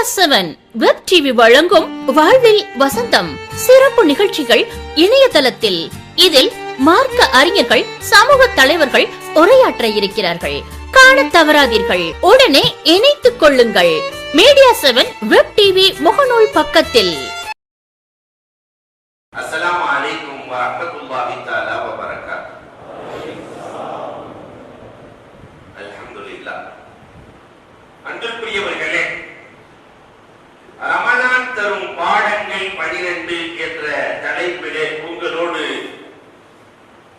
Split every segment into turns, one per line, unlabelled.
Media seven web TV வழங்கும் வாழ்வில் வசந்தம் சிறப்பு நிகழ்ச்சிகள் இணையதளத்தில். இதில் மார்க்க அறிஞர்கள் சமூக தலைவர்கள் உரையாற்ற இருக்கிறார்கள். காண தவறாதீர்கள். உடனே இணைத்துக் கொள்ளுங்கள். மீடியா செவன் வெப் டிவி முகநூல் பக்கத்தில்.
ரமணான் தரும் பாடங்கள் 12 என்ற தலைப்பிலே உங்களோடு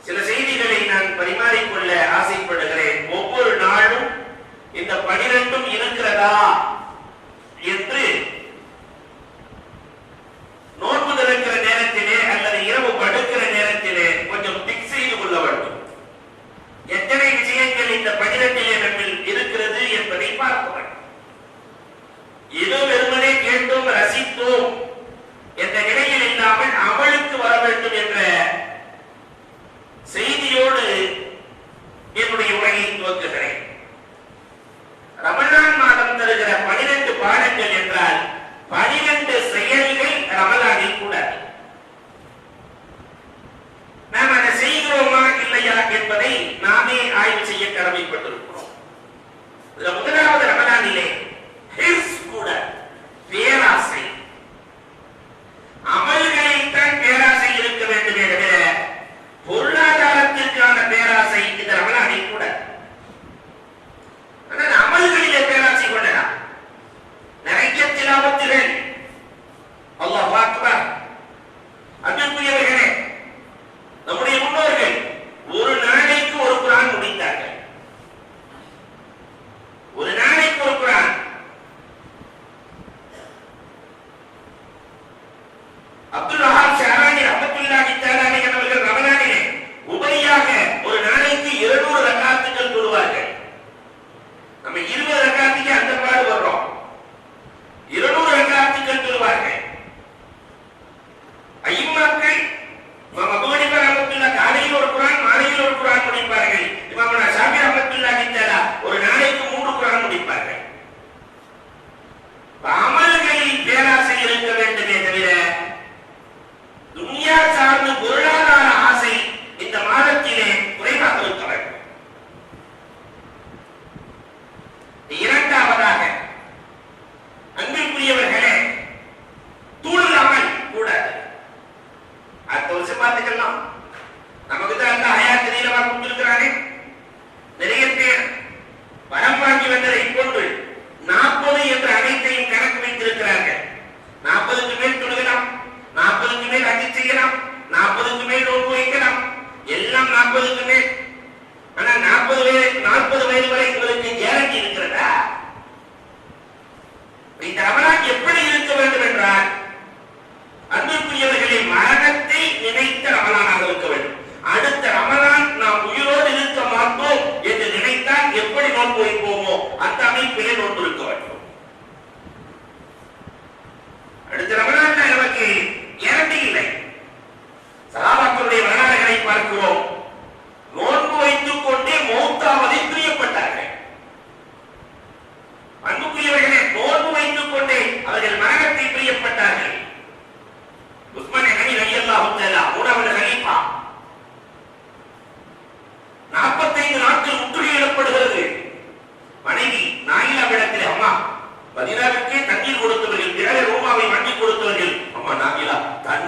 சில செய்திகளை நான் பரிமாறிக்கொள்ள ஆசைப்படுகிறேன். ஒவ்வொரு நாளும் இந்த 12ம் இருக்கிறதா என்று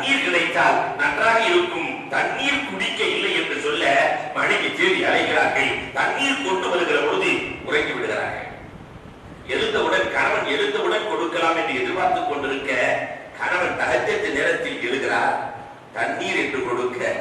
தண்ணீர் கிடைத்தால் நன்றாக இருக்கும். தண்ணீர் குடிக்க இல்லை என்று சொல்ல மனைவி தேடி அழைக்கிறார்கள் தண்ணீர் கொண்டு வருகிற பொழுது உறங்கி விடுகிறார்கள். எழுந்தவுடன் கணவன் எழுந்தவுடன் கொடுக்கலாம் என்று எதிர்பார்த்துக் கொண்டிருக்க கணவன் தகச்சத்து நேரத்தில் எழுகிறார். தண்ணீர் என்று கொடுக்க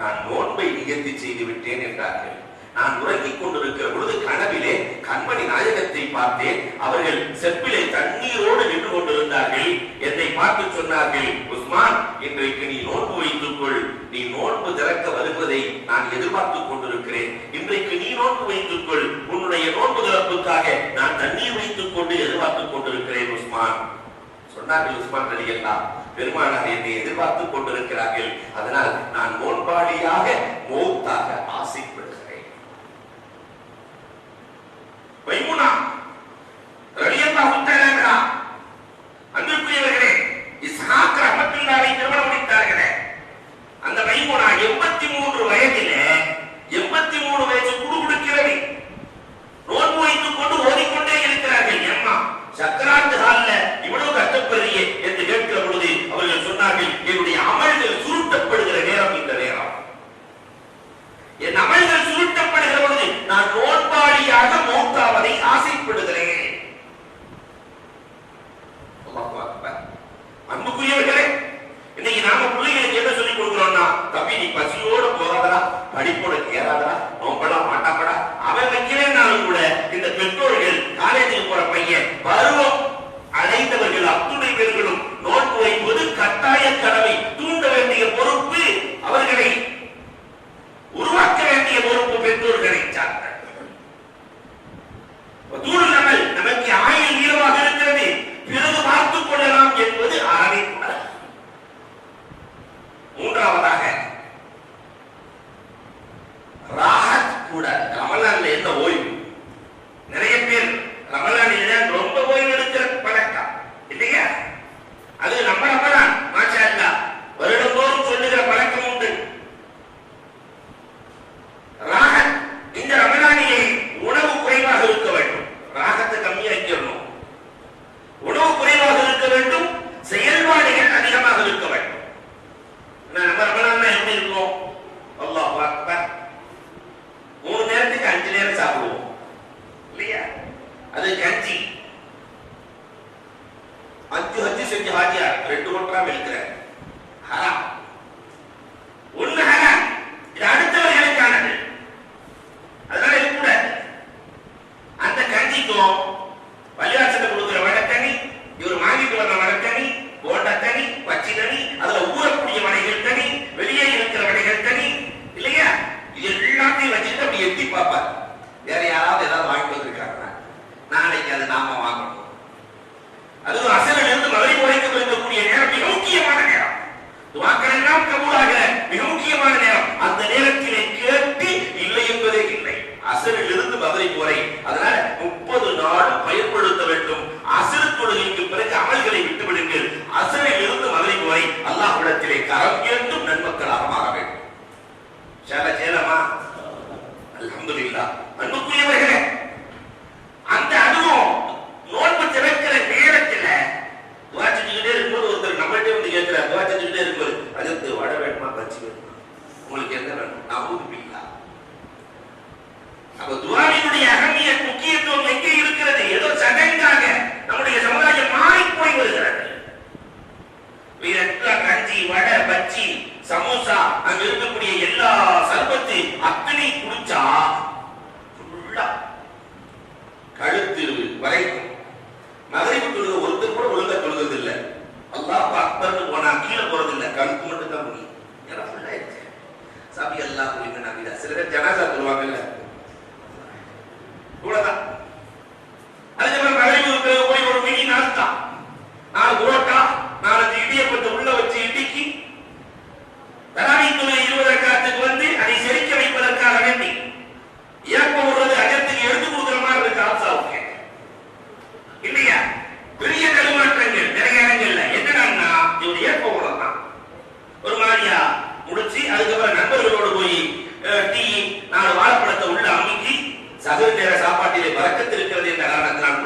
நான் நோன்பை நிகழ்த்தி செய்து விட்டேன் என்றார்கள். நான் உறங்கிக் கொண்டிருக்கிற பொழுது கனவிலே கண்மணி நாயகத்தை பார்த்தேன். அவர்கள் செப்பிலே தண்ணீரோடு நின்று கொண்டிருந்தார்கள். என்னை பார்த்து சொன்னார்கள் உஸ்மான் இன்றைக்கு நீ நோன்பு வைத்துக் கொள். நீ நோன்பு திறக்க வருவதை நான் எதிர்பார்த்துக் கொண்டிருக்கிறேன். இன்றைக்கு நீ நோன்பு வைத்துக் கொள். உன்னுடைய நோன்பு திறப்புக்காக நான் தண்ணீர் வைத்துக் கொண்டு எதிர்பார்த்துக் கொண்டிருக்கிறேன் உஸ்மான். சொன்னார்கள் உஸ்மான் அலி எல்லாம். பெருமானார் என்னை எதிர்பார்த்துக் கொண்டிருக்கிறார்கள். அதனால் நான் நோன்பாளியாக மௌத்தாக ஆசைப்படுகிறேன் மைமுனா ரலியல்லா உத்தரா அன்புக்குரியவர்களே இஸ்ஹாக் ரஹமத்துல்லாவை திருமணம் முடித்தார்களே. அந்த மைமுனா எண்பத்தி மூன்று வயதிலே எண்பத்தி மூணு வயசு குடு கொடுக்கிறது. நோன்பு வைத்துக் கொண்டு ஓடிக்கொண்டே இருக்கிறார்கள். எம்மா சக்கராத்து ஹால்ல இவ்வளவு கஷ்டப்படுறியே என்று கேட்கிற பொழுது அவர்கள் சொன்னார்கள் என்னுடைய அமல்கள் சுருட்டப்படுகிற நேரம் இந்த நேரம். என் அமல் அன்புக்குரியவர்களே இன்னைக்கு நாம பிள்ளைகளுக்கு என்ன சொல்லி கொடுக்கிறோம்னா தம்பி நீ பசியோட போகாதடா படிப்போட கேராதடா அவன் படம் மாட்டாப்படா அவன் வைக்கிறேன்னாலும் கூட இந்த பெற்றோர்கள் கஞ்சி வடை பச்சி சமோசா அங்க இருக்கக்கூடிய எல்லா சர்பத்து அத்தனை குடிச்சா கழுத்து வரைக்கும் மகரிப்பு தொழுக கூட ஒழுங்கா தொழுகிறது இல்லை அல்லாஹ் அக்பர்னு போனா கீழே போறது கழுத்து மட்டும் தான் முடியும். ஏன்னா ஃபுல்லா ஆயிடுச்சு. சாபி சில பேர் ஜனாசா சொல்லுவாங்கல்ல இவ்வளவுதான் சதுர நேர சாப்பாட்டிலே பறக்கத்திருக்கிறது என்ற காரணத்தினால்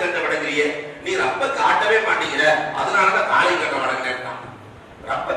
கட்ட வணங்குறிய நீ ரப்ப காட்டவே மாட்டேங்கிற. அதனாலதான் காலையும் கட்ட வணங்கினேன் ரப்ப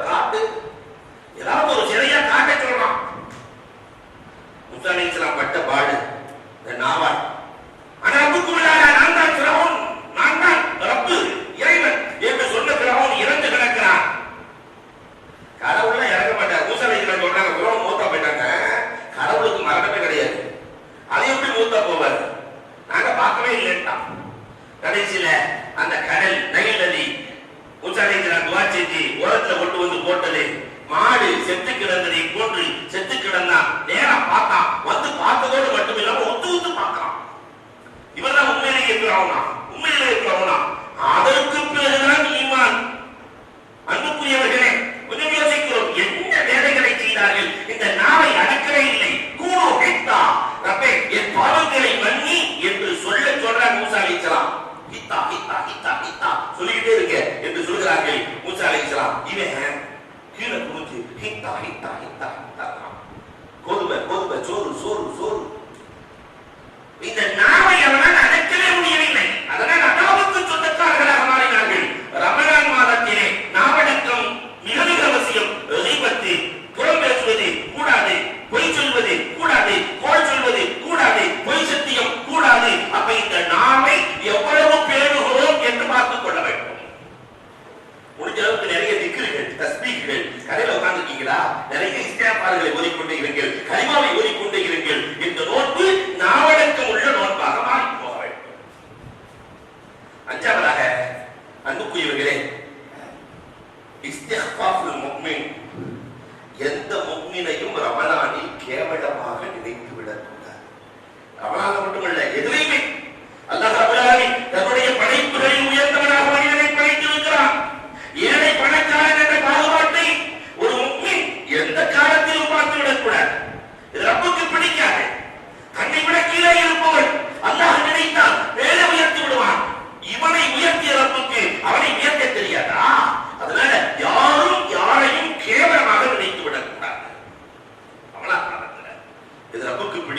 இருக்கிறார் நிறைய இஸ்தியாபார்களை ஓதிக்கொண்டே இருங்கள். கரிமாவை ஓதிக்கொண்டே இருங்கள்.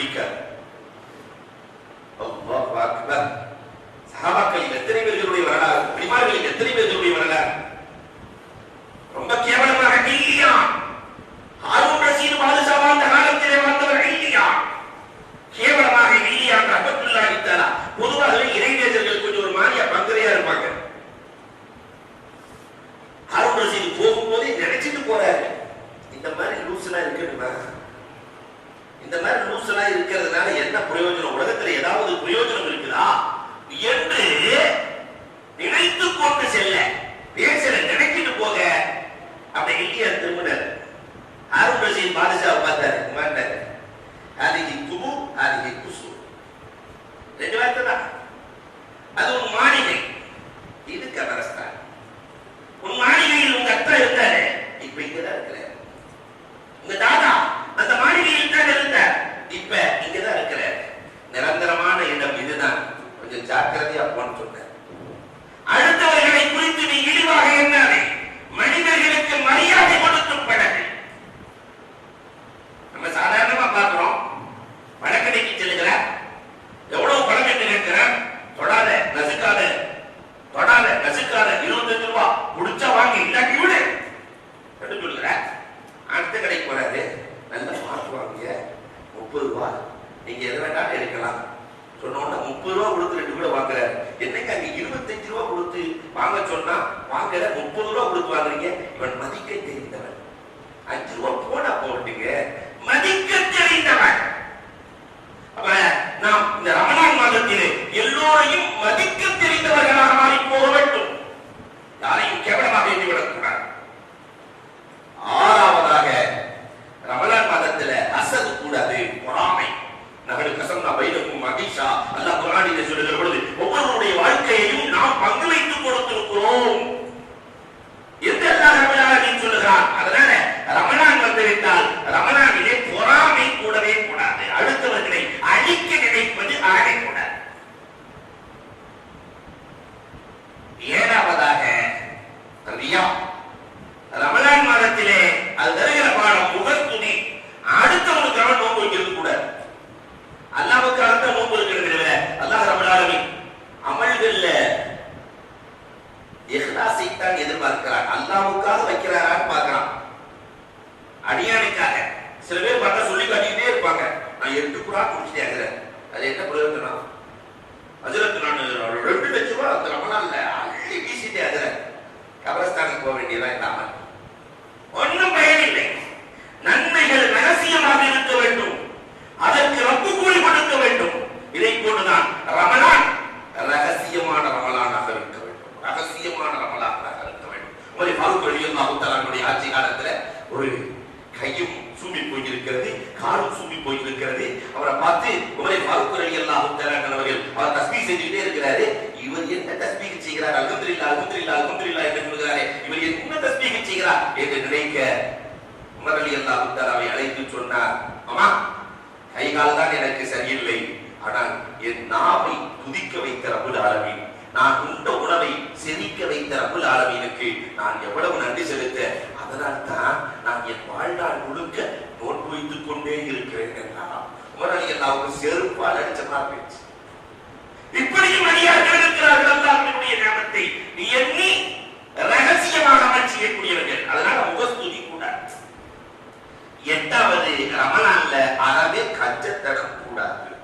pública 내려갈 거 다. வாங்க சொன்னா வாங்கல முப்பது ரூபா கொடுத்து வாங்குறீங்க. இவன் மதிக்க தெரிந்தவன். அஞ்சு ரூபா போயிருக்கிறது காலும் சும்பி போயிருக்கிறது. அவரை பார்த்து உமரை மருத்துவரை எல்லாம் அவர்கள். அவர் தஸ்மி செஞ்சுக்கிட்டே இருக்கிறாரு. இவர் என்ன தஸ்மீக செய்கிறார்? அல்கந்திரில்லா அல்கந்திரில்லா அல்கந்திரில்லா என்று சொல்கிறாரே. இவர் என்ன தஸ்மீக செய்கிறார் என்று நினைக்க உமர் அலி அல்லா அவை அழைத்து சொன்னார். ஆமா கை கால் தான் எனக்கு சரியில்லை. ஆனால் என் நாவை துதிக்க வைத்த ரபுல் ஆலமீன் நான் உண்ட உணவை செதிக்க வைத்த ரபுல் ஆலமீனுக்கு நான் எவ்வளவு நன்றி செலுத்த அதனால் தான் நான் என் வாழ்நாள் முழுக்க நோன்பு வைத்துக் கொண்டே இருக்கிறேன் என்றால் உமர் அலி அல்லாவுக்கு செருப்பால் அடிச்ச மாதிரி இப்படியும் அடியார்கள் இருக்கிறார்கள் அல்லாஹ்வினுடைய நாமத்தை. நீ எண்ணி ரகசியமாக அமல் செய்யக்கூடியவர்கள். அதனால முகஸ்துதி கூட. எட்டாவது ரமலான்ல அறவே கஞ்சத்தனம் கூடாது.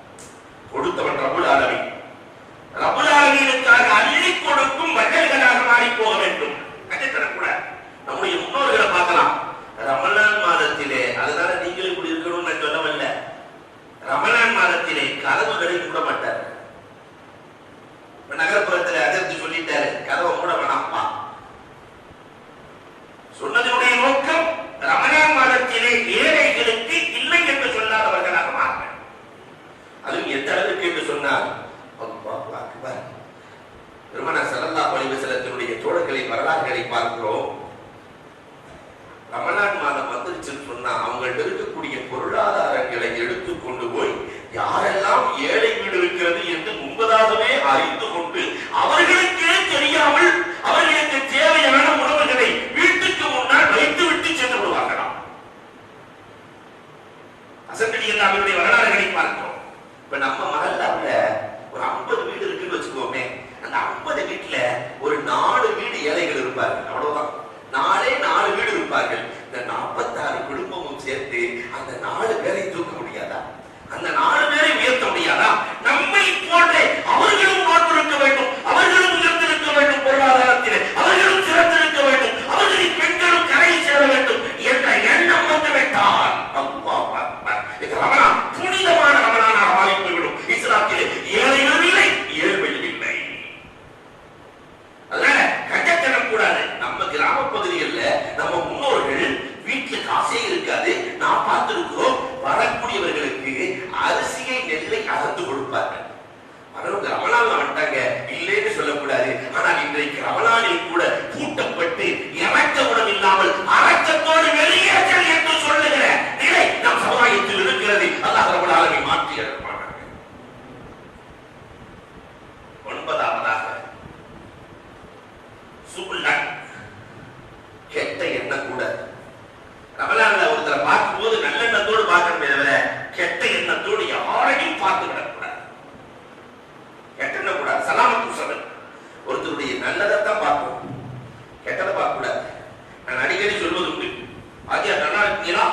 ஆகியா நல்லா இருக்கீங்களா?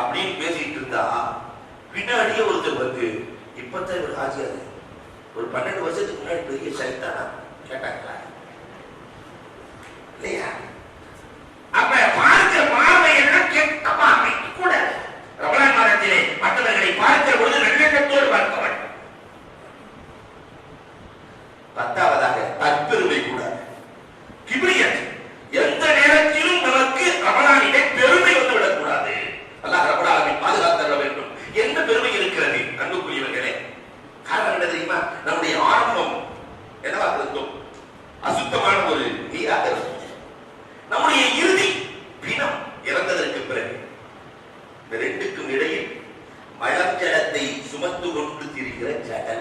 அப்படின்னு பேசிட்டு இருந்தா பின்னாடியே ஒருத்தர் வந்து இப்பத்தான் இவர் ஆஜியாது ஒரு பன்னெண்டு வருஷத்துக்கு முன்னாடி பெரிய சைத்தானா? கேட்டாங்களா? ಒಂಬತ್ತು ಒಟ್ಟು ತಿರುಗಿರ ಜಟಲ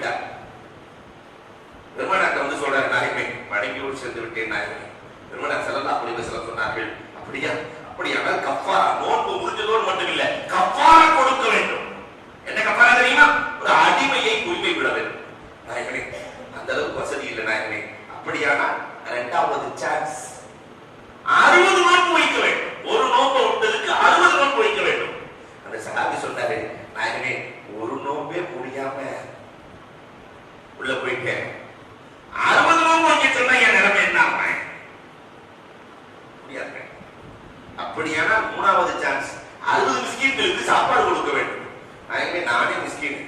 விட்டார். பெருமானாட்ட வந்து சொல்றாரு நாயகமே மனைவியோடு சேர்ந்து விட்டேன் நாயகமே. பெருமானார் செல்லல்லா அப்படி செல்ல சொன்னார்கள் அப்படியா? அப்படியானால் கஃபாரா நோன்பு முடிஞ்சதோடு மட்டும் இல்ல கஃபாரா கொடுக்க வேண்டும். என்ன கஃபாரா தெரியுமா? ஒரு அடிமையை உரிமை விட வேண்டும். நாயகனே அந்த அளவுக்கு வசதி இல்லை நாயகனே அப்படியானா இரண்டாவது சான்ஸ் அறுபது நோன்பு வைக்க வேண்டும். ஒரு நோன்பை விட்டதுக்கு அறுபது நோன்பு வைக்க வேண்டும். அந்த சகாபி சொன்னாரு நாயகனே ஒரு நோன்பே முடியாம உள்ள போயிட்டேன் அறுபது நோன்பு வைக்க சொன்னா என் நிலைமை என்ன ஆகும்? முடியாது. அப்படியானா மூணாவது சான்ஸ் அறுபது மிஸ்கின்களுக்கு சாப்பாடு கொடுக்க வேண்டும். நான் நானே மிஸ்கின்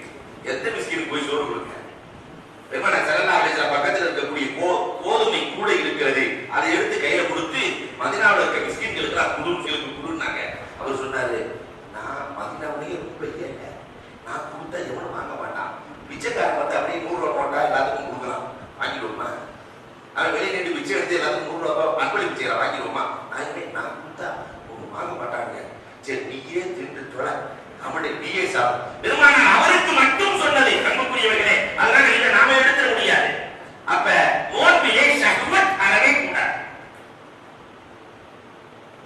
எந்த மிஸ்கின் போய் சோறு கொடுக்க? பெருமானா சல்லா பக்கத்தில் இருக்கக்கூடிய கோ- கோதுமை கூட இருக்கிறது அதை எடுத்து கையில கொடுத்து மதினாவில் இருக்க மிஸ்கின்களுக்கு நான் குடும்பங்களுக்கு கொடுன்னாங்க அவர் சொன்னாரு நான் மதினாவிலேயே ரொம்ப ஏங்க நான் கொடுத்தா எவனும் வாங்க மாட்டான் பிச்சைக்காரன் வந்து அப்படியே நூறு ரூபா போட்டா எல்லாத்துக்கும் கொடுக்கலாம் வாங்கிடுவோமா அவன் வெளியே நின்று பிச்சை எடுத்து எல்லாத்துக்கும் நூறு ரூபா அன்பளி பிச்சை வாங்கிடுவோமா நான் இனிமே நான் கொடுத்தா ஒன்றும் வாங்க மாட்டாங்க சரி நீயே தின்று தொலை அவனுடைய நீயே சாப்பிடு பெருமான அவருக்கு மட்டும் சொன்னது அன்புக்குரியவர்களே அதனால இதை நாம எடுத்துட முடியாது அப்ப நோன்பிலே சஹ்வத் அறவே கூடாது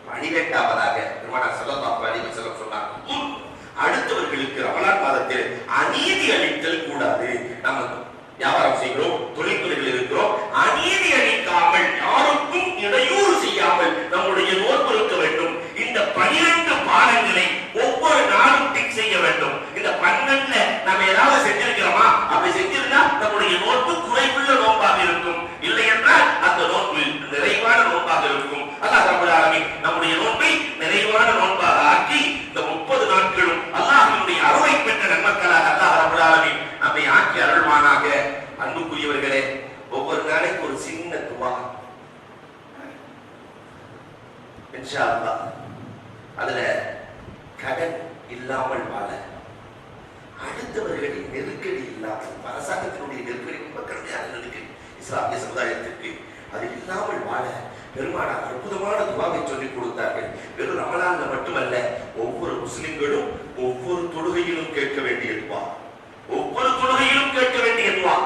பனிரெண்டாவதாக பெருமானார் ஸல்லல்லாஹு அலைஹி வஸல்லம் சொன்னார் "உம், அடுத்தவர்களுக்கு ரமலான் மாதத்தில் அநீதி அளித்தல் கூடாது நம்ம வியாபாரம் செய்கிறோம் தொழில்துறையில் இருக்கிறோம் அநீதி அளிக்காமல் யாருக்கும் இடையூறு செய்யாமல் நம்முடைய நோன்பு இருக்க வேண்டும் இந்த பனிரெண்டு பாடங்களை ஒவ்வொரு நாளும் டிக் செய்ய வேண்டும் இந்த பன்னெண்டுல நம்ம ஏதாவது செஞ்சிருக்கிறோமா அப்படி செஞ்சிருந்தா நம்முடைய நோன்பு குறைவுள்ள நோன்பாக இருக்கும் இல்லை என்றால் அந்த நோன்பு நிறைவான நோன்பாக இருக்கும் அல்லாஹ் ரப்பல் ஆலமீன் நம்முடைய நோன்பை நிறைவான நோன்பாக ஆக்கி இந்த முப்பது நாட்களும் அல்லாஹ்வினுடைய அருளை பெற்ற நன்மக்களாக அல்லாஹ் ரப்பல் ஆலமீன் நம்மை ஆக்கி அருள்வானாக அன்புக்குரியவர்களே ஒவ்வொரு நாளைக்கு ஒரு சின்ன துவா இன்ஷா அல்லாஹ் அதுல கடன் இல்லாமல் வாழ அடுத்தவர்களின் நெருக்கடி இல்லாமல் அரசாங்கத்தினுடைய நெருக்கடி ரொம்ப கடுமையான நெருக்கடி இஸ்லாமிய சமுதாயத்திற்கு அது இல்லாமல் வாழ பெருமானார் அற்புதமான துவாவை சொல்லிக் கொடுத்தார்கள் வெறும் ரமலான்ல மட்டுமல்ல ஒவ்வொரு முஸ்லிம்களும் ஒவ்வொரு தொழுகையிலும் கேட்க வேண்டிய துவா ஒவ்வொரு தொழுகையிலும் கேட்க வேண்டிய துவா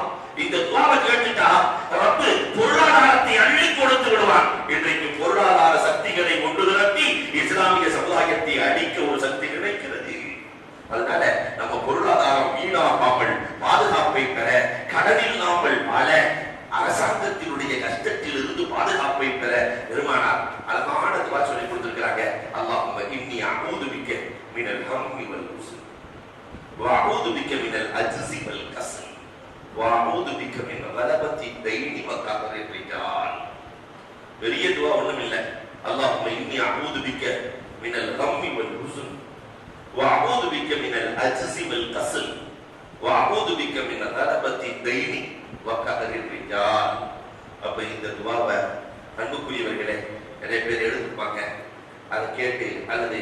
இந்த துவாவை கேட்டுட்டா ரப்பு பொருளாதாரத்தை அள்ளி கொடுத்து விடுவான். இன்றைக்கு பொருளாதார சக்திகளை கொண்டு நிரப்பி இஸ்லாமிய சமுதாயத்தை அழிக்க ஒரு சக்தி கிடைக்கிறது அதனால நம்ம பொருளாதாரம் வீணாகாமல் பாதுகாப்பை பெற கடன் இல்லாமல் வாழ அரசாங்கத்தினுடைய கஷ்டத்தில் இருந்து பாதுகாப்பை பெற பெருமானார் அழகான துவா சொல்லி கொடுத்திருக்கிறாங்க அல்லாஹும்ம இன்னி அஊது பிக்க மினல் ஹம்மி வல் ஹுஸ்ன் وأعوذ بك من العجز والكسل وأعوذ بك من غلبة الدين وقهر الرجال பெரிய துவா ஒண்ணும் இல்ல اللهم إني أعوذ بك من الغم والحزن وأعوذ بك من العجز والكسل وأعوذ بك من غلبة الدين وقهر الرجال அப்ப இந்த துவாவை அன்புக்குரியவர்களே நிறைய பேர் எடுத்துப்பாங்க அதை கேட்டு அல்லது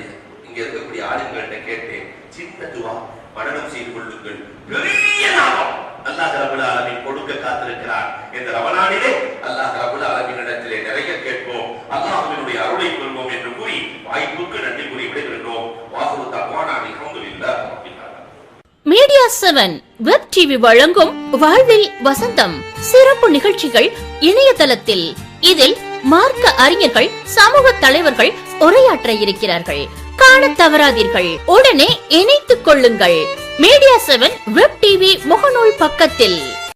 இங்க இருக்கக்கூடிய ஆளுங்கள்ட்ட கேட்டு சின்ன துவா மனனம் செய்து கொள்ளுங்கள். பெரிய லாபம். அல்லாஹ் ரபுல் ஆலமின் கொடுக்க காத்திருக்கிறார். இந்த ரமலானிலே அல்லாஹ் ரபுல் ஆலமின் இடத்திலே நிறைய கேட்போம். அல்லாஹினுடைய அருளை பெறுவோம் என்று கூறி வாய்ப்புக்கு நன்றி கூறி விடைபெறுகிறோம். வாசு தக்வானா அல்ஹம்துலில்லாஹ் ரப்பில்
மீடியா செவன் வெப் டிவி வழங்கும் வாழ்வில் வசந்தம் சிறப்பு நிகழ்ச்சிகள் இணையதளத்தில். இதில் மார்க்க அறிஞர்கள் சமூக தலைவர்கள் உரையாற்ற இருக்கிறார்கள். காண தவறாதீர்கள். உடனே இணைத்துக் கொள்ளுங்கள். மீடியா செவன் வெப் டிவி முகநூல் பக்கத்தில்.